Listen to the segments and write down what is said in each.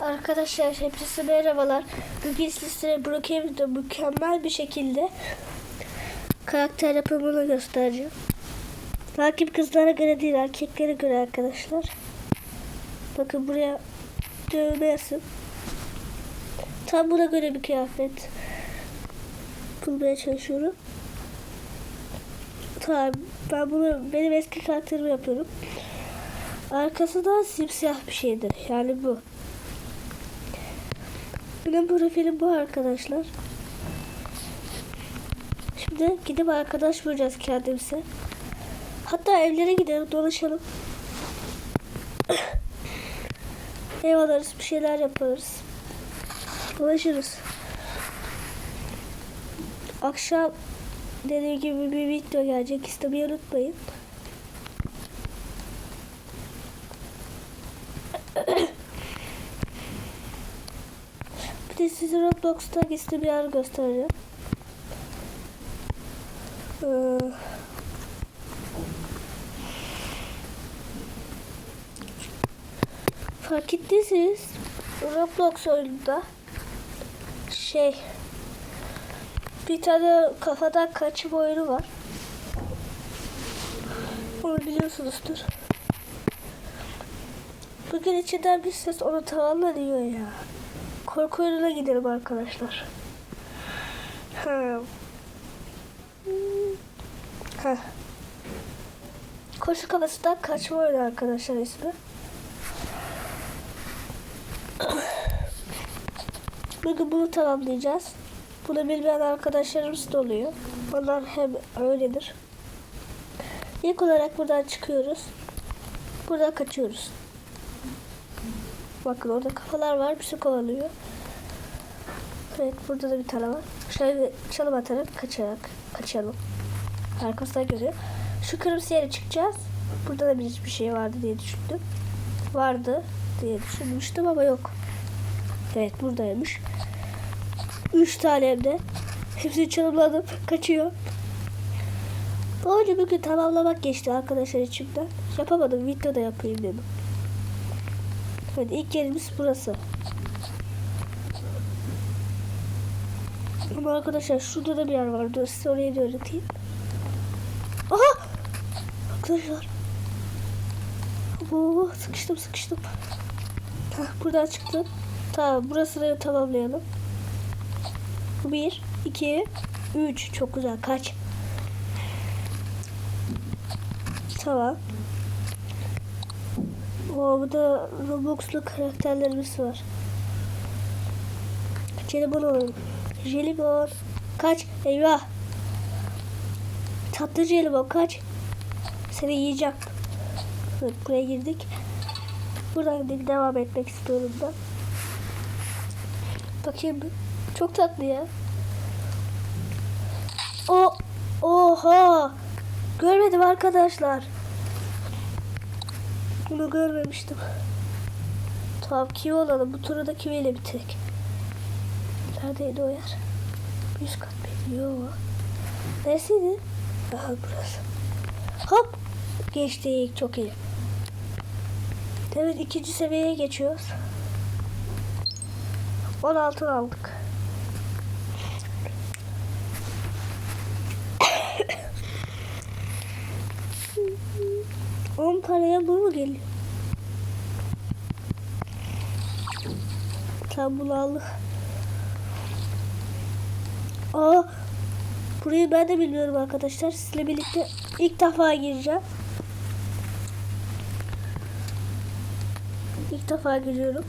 Arkadaşlar hepinize merhabalar. Bugün sizlere Brookhaven'da mükemmel bir şekilde karakter yapımını göstereceğim. Lakin kızlara göre değil erkeklere göre arkadaşlar. Bakın buraya dövme yazın. Tam buna göre bir kıyafet bulmaya çalışıyorum. Tamam ben bunu benim eski karakterimi yapıyorum. Arkası da simsiyah bir şeydir. Yani bu. Benim profilim bu arkadaşlar. Şimdi gidip arkadaş bulacağız kendimize. Hatta evlere gidelim dolaşalım. Ev alırız bir şeyler yaparız. Dolaşırız. Akşam dediğim gibi bir video gelecek. İstemeyi unutmayın. De size Roblox'ta gizli bir yer göstereceğim. Ee, fark ettiyseniz Roblox oyununda şey bir tane kafadan kaçım oyunu var. Onu biliyorsunuzdur. Bugün içinden bir ses onu tamamla diyor ya. Korku oyununa gidelim arkadaşlar. Ha. Ha. Koşu kafasından kaçma oyunu arkadaşlar ismi. Bugün bunu tamamlayacağız. Bunu bilmeyen arkadaşlarımız da oluyor. Onlar hem öyledir. İlk olarak buradan çıkıyoruz. Buradan kaçıyoruz. Bakın orada kafalar var. Bir şey kovalıyor. Evet burada da bir tane var. Şöyle çalım atarak kaçarak kaçalım. Arkasına göre. Şu kırmızı yere çıkacağız. Burada da bir bir şey vardı diye düşündüm. Vardı diye düşünmüştüm ama yok. Evet buradaymış. Üç tane hem de. Hepsini çalımladım. Kaçıyor. Bu oyunu bugün tamamlamak geçti arkadaşlar içimden. Yapamadım. Videoda yapayım dedim. Evet ilk yerimiz burası. Ama arkadaşlar şurada da bir yer var. Dur size orayı da öğreteyim. Aha! Arkadaşlar. Oo, sıkıştım sıkıştım. Heh, buradan çıktım. Tamam burası da tamamlayalım. Bir, iki, üç. Çok güzel. Kaç. Tamam. O burada Roblox'lu karakterlerimiz var. Jelibon alalım. Jelibon. Kaç. Eyvah. Tatlı jelibon kaç. Seni yiyeceğim. Evet, buraya girdik. Buradan bir devam etmek istiyorum ben. Bakayım. Çok tatlı ya. O Oha! Görmedim arkadaşlar. Bunu görmemiştim. Tamam kivi olalım. Bu turda kiviyle bitirek. Neredeydi o yer? Yüz kat mıydı? Yok. Neresiydi? Aha burası. Hop! Geçtik. Çok iyi. Evet ikinci seviyeye geçiyoruz. 16 aldık. On paraya bu mu geliyor? Tam bunu aldık. Aa, burayı ben de bilmiyorum arkadaşlar. Sizle birlikte ilk defa gireceğim. İlk defa giriyorum.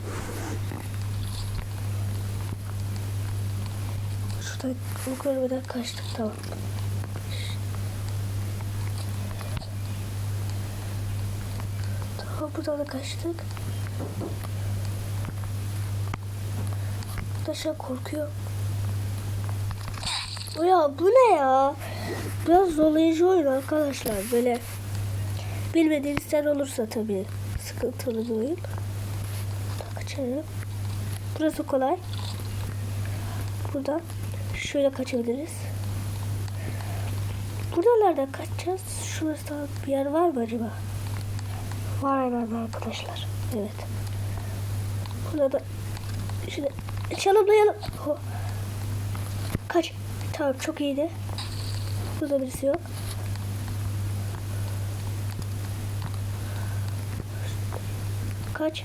Şuradan o görmeden kaçtık tamam. Tamam buradan da kaçtık. Arkadaşlar korkuyor. Ya bu ne ya? Biraz zorlayıcı oyun arkadaşlar. Böyle bilmediğinizden olursa tabii sıkıntılı bir oyun. Kaçarım. Burası kolay. Buradan şöyle kaçabiliriz. Buralardan kaçacağız. Şurası bir yer var mı acaba? Var herhalde arkadaşlar. Evet. Burada da Şimdi çalımlayalım. Ho. Kaç. Tamam çok iyiydi. Burada birisi yok. Kaç.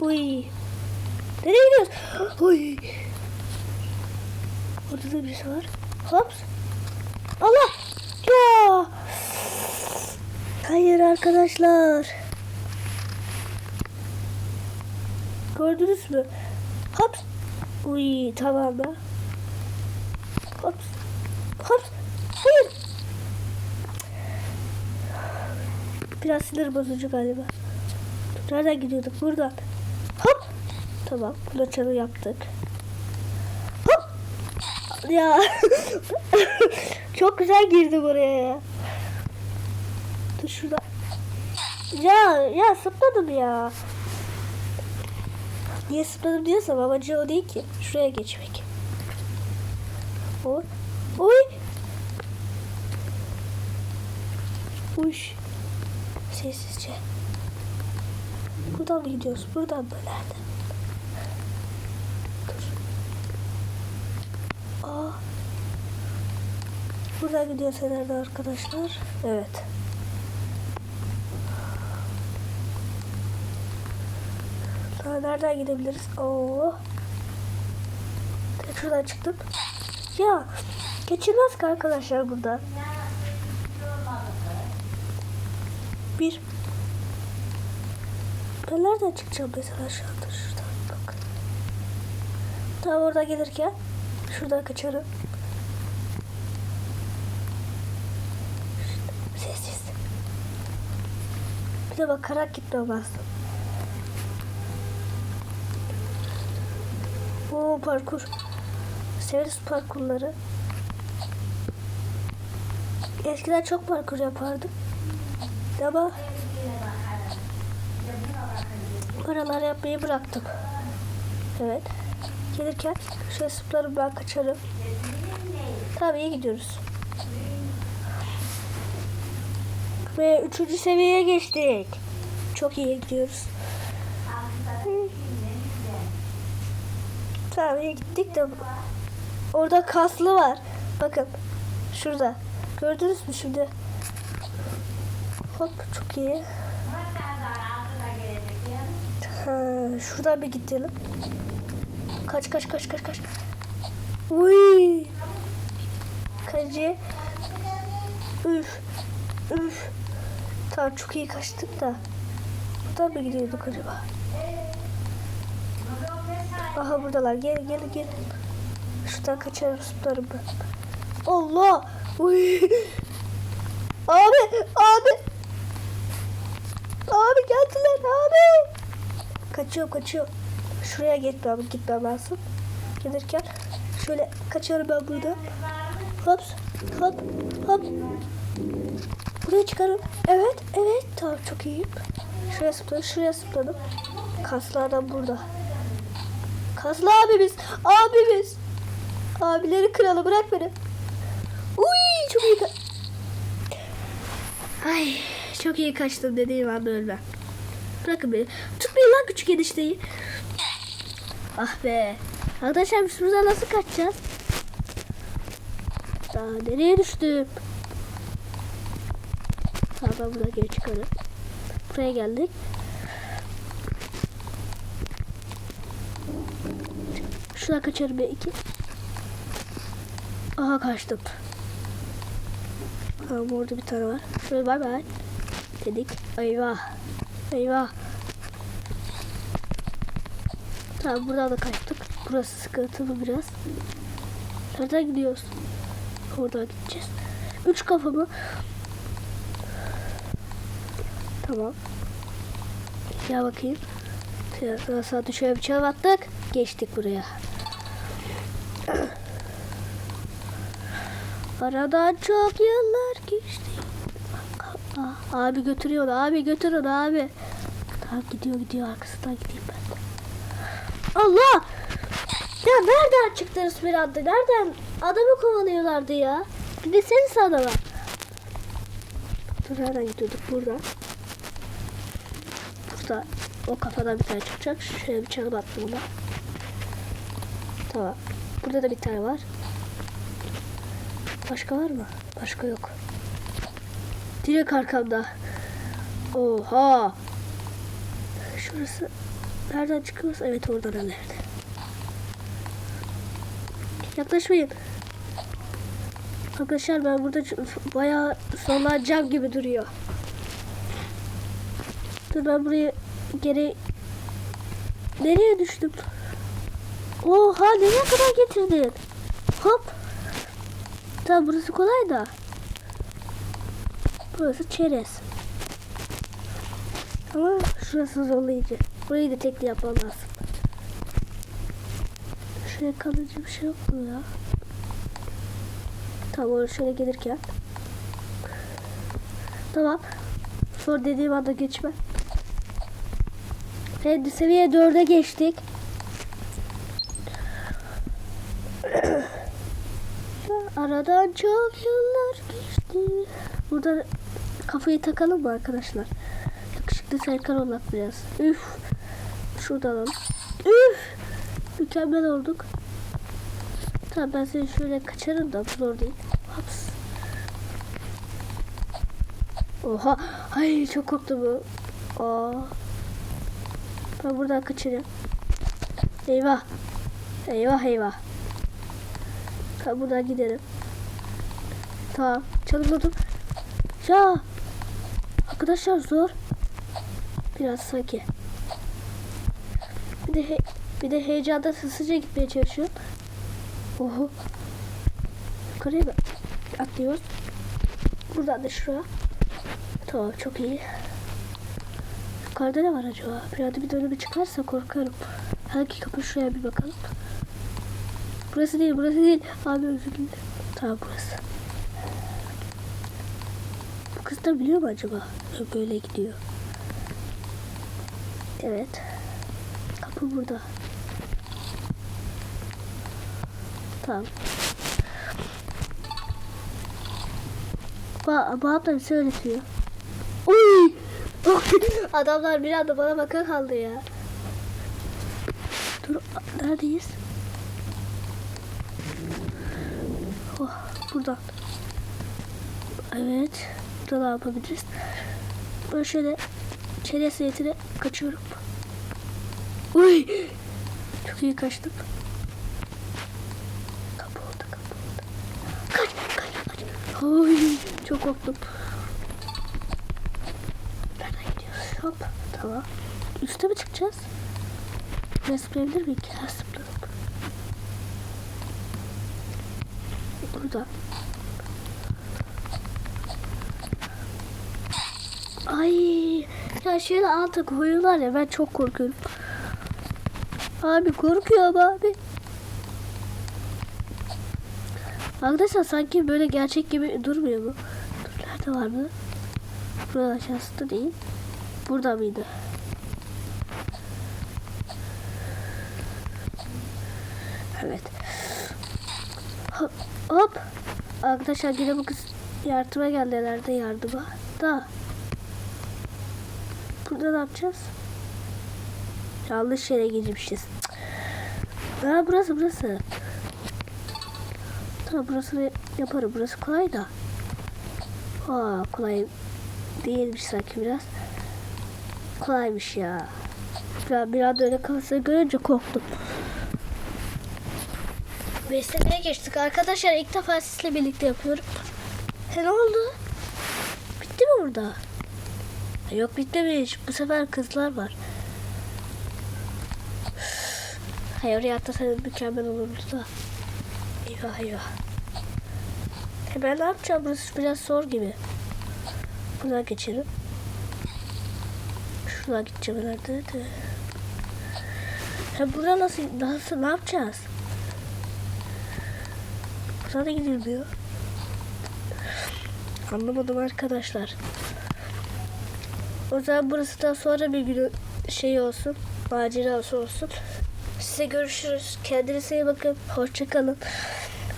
Uy. Nereye gidiyoruz? Uy. Orada da birisi var. Hops. Allah. Hayır arkadaşlar. Gördünüz mü? Hops. Uy tamam da. Hops. Hops. Hayır. Biraz sinir bozucu galiba. Nereden gidiyorduk? Buradan. Hop. Tamam. Çalı yaptık. Hop. Ya. Çok güzel girdi buraya ya. Şurada. Ya ya sıpladım ya. Niye sıpladım diyorsam amacı o değil ki. Şuraya geçmek. Oy. Oy. Uş. Sessizce. Buradan mı gidiyoruz? Buradan mı? Nerede? Dur. Aa. Buradan gidiyoruz herhalde arkadaşlar. Evet. Daha nereden gidebiliriz? Oo. Şuradan çıktım. Ya geçilmez ki arkadaşlar burada. Bir. Ben nereden çıkacağım mesela şu anda şuradan bak. Tam orada gelirken şuradan kaçarım. Sessiz. Bir de bakarak gitmem lazım. Oo parkur. Severiz parkurları. Eskiden çok parkur yapardım. Ama paralar yapmayı bıraktım. Evet. Gelirken şöyle zıplarım ben kaçarım. Tamam iyi gidiyoruz. Ve üçüncü seviyeye geçtik. Çok iyi gidiyoruz. İyi gittik de orada kaslı var. Bakın şurada. Gördünüz mü şimdi? Hop çok iyi. Ha, şuradan bir gidelim. Kaç kaç kaç kaç kaç. Uy. Kaçı. Üf. Üf. Tamam çok iyi kaçtık da. Buradan mı gidiyorduk acaba? Aha buradalar. Gel gel gel. Şuradan kaçarım zıplarım ben. Allah. Uy. Abi abi. Abi geldiler abi. Kaçıyor kaçıyor. Şuraya gitmem gitmem lazım. Gelirken şöyle kaçarım ben buradan. Hop hop hop. Buraya çıkarım. Evet evet tamam çok iyiyim. Şuraya zıpladım şuraya zıpladım. Kaslardan burada. Kaslı abimiz abimiz. Abileri kralı bırak beni. Uy çok iyi. Ay çok iyi kaçtım dediğim anda ölmem. Bırakın beni. Tutmayın lan küçük enişteyi. Ah be. Arkadaşlar buradan nasıl kaçacağız? Daha nereye düştüm? Tamam ben buradan geri çıkarım. Buraya geldik. Şuna kaçarım belki. Aha kaçtım. Tamam orada bir tane var. Şöyle bay bay. Dedik. Eyvah. Eyvah. Tamam buradan da kaçtık. Burası sıkıntılı biraz. Nereden gidiyoruz? Oradan gideceğiz. Üç kapı mı? Tamam. Ya bakayım. Biraz sağ şöyle bir çalım attık. Geçtik buraya. Aradan çok yıllar geçti. Abi götürüyor abi götür onu abi. Tamam gidiyor gidiyor arkasından gideyim ben. Allah! Ya nereden çıktınız bir anda? Nereden? Adamı kovalıyorlardı ya. Bir de sen adama. Dur nereden gidiyorduk? Buradan. Burada O kafadan bir tane çıkacak. Şöyle bir çalım attım buna. Tamam. Burada da bir tane var. Başka var mı? Başka yok. Direkt arkamda. Oha. Şurası. Nereden çıkıyoruz? Evet oradan ileride. Yaklaşmayın. Arkadaşlar ben burada bayağı sonlanacağım gibi duruyor. Dur ben buraya geri... Nereye düştüm? Oha nereye kadar getirdin? Hop. Tamam burası kolay da. Burası çerez. Ama şurası zorlayıcı. Burayı da tekli yapmam lazım. Şuraya kalıcı bir şey yok mu ya? Tamam şöyle gelirken. Tamam. Sonra dediğim anda geçme. Evet seviye 4'e geçtik. Aradan çok yıllar geçti. Burada kafayı takalım mı arkadaşlar? Yakışıklı Serkan olmak biraz. Üf. Şuradan alalım. Üf. Mükemmel olduk. Tamam ben seni şöyle kaçarım da zor değil. Haps. Oha. Ay çok korktum bu. Aa. Ben buradan kaçırıyorum. Eyvah. Eyvah eyvah. Buradan giderim. Tamam. Çalımladım. Ya. Arkadaşlar zor. Biraz sanki. Bir de he- bir de heyecanda hızlıca gitmeye çalışıyorum. Oho. Yukarıya mı? Atlıyoruz. Buradan da şuraya. Tamam çok iyi. Yukarıda ne var acaba? Bir anda bir dönümü çıkarsa korkarım. Hangi kapı şuraya bir bakalım. Burası değil, burası değil. Abi özür dilerim. Tamam burası. Bu kız da biliyor mu acaba? Böyle gidiyor. Evet. Kapı burada. Tamam. Ba babam da bir şey öğretiyor. Uy! Adamlar bir anda bana baka kaldı ya. Dur neredeyiz? Oh, buradan. Evet. Burada ne yapabiliriz? Böyle şöyle çerez niyetine kaçıyorum. Uy! Çok iyi kaçtım. Kapı oldu, kapı oldu. Kaç, kaç, kaç. Oy, çok korktum. Nereden gidiyoruz? Hop, tamam. Üste mi çıkacağız? Ben zıplayabilir miyim zıpladım. Burada. Ay, ya şöyle alta koyuyorlar ya ben çok korkuyorum. Abi korkuyorum abi. Arkadaşlar sanki böyle gerçek gibi durmuyor mu? Dur nerede var mı? Burada aşağısında değil. Burada mıydı? Evet. Hop. Arkadaşlar yine bu kız yardıma geldi herhalde yardıma. Da. Burada ne yapacağız? Yanlış yere girmişiz. Ha burası burası. Tamam burası yaparım. Burası kolay da. Aa kolay değilmiş sanki biraz. Kolaymış ya. Ben bir anda öyle kafasını görünce korktum. Beslemeye geçtik arkadaşlar. ilk defa sizle birlikte yapıyorum. He ne oldu? Bitti mi burada? Yok bitmemiş. Bu sefer kızlar var. Hayır oraya atlasaydın mükemmel olurdu da. Eyvah eyvah. E ben ne yapacağım? Burası biraz zor gibi. Buradan geçelim. Şuradan gideceğim herhalde de. Ya burada nasıl, nasıl, ne yapacağız? Buradan da gidilmiyor. Anlamadım arkadaşlar. O zaman burası da sonra bir gün şey olsun. Macerası olsun. Size görüşürüz. Kendinize iyi bakın. Hoşçakalın.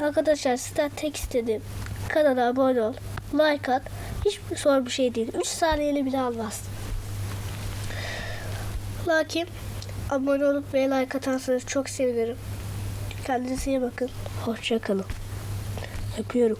Arkadaşlar sizden tek istediğim kanala abone ol. Like at. Hiç zor bir şey değil. 3 saniyeli bile almaz. Lakin abone olup ve like atarsanız çok sevinirim. Kendinize iyi bakın. Hoşça kalın. Öpüyorum.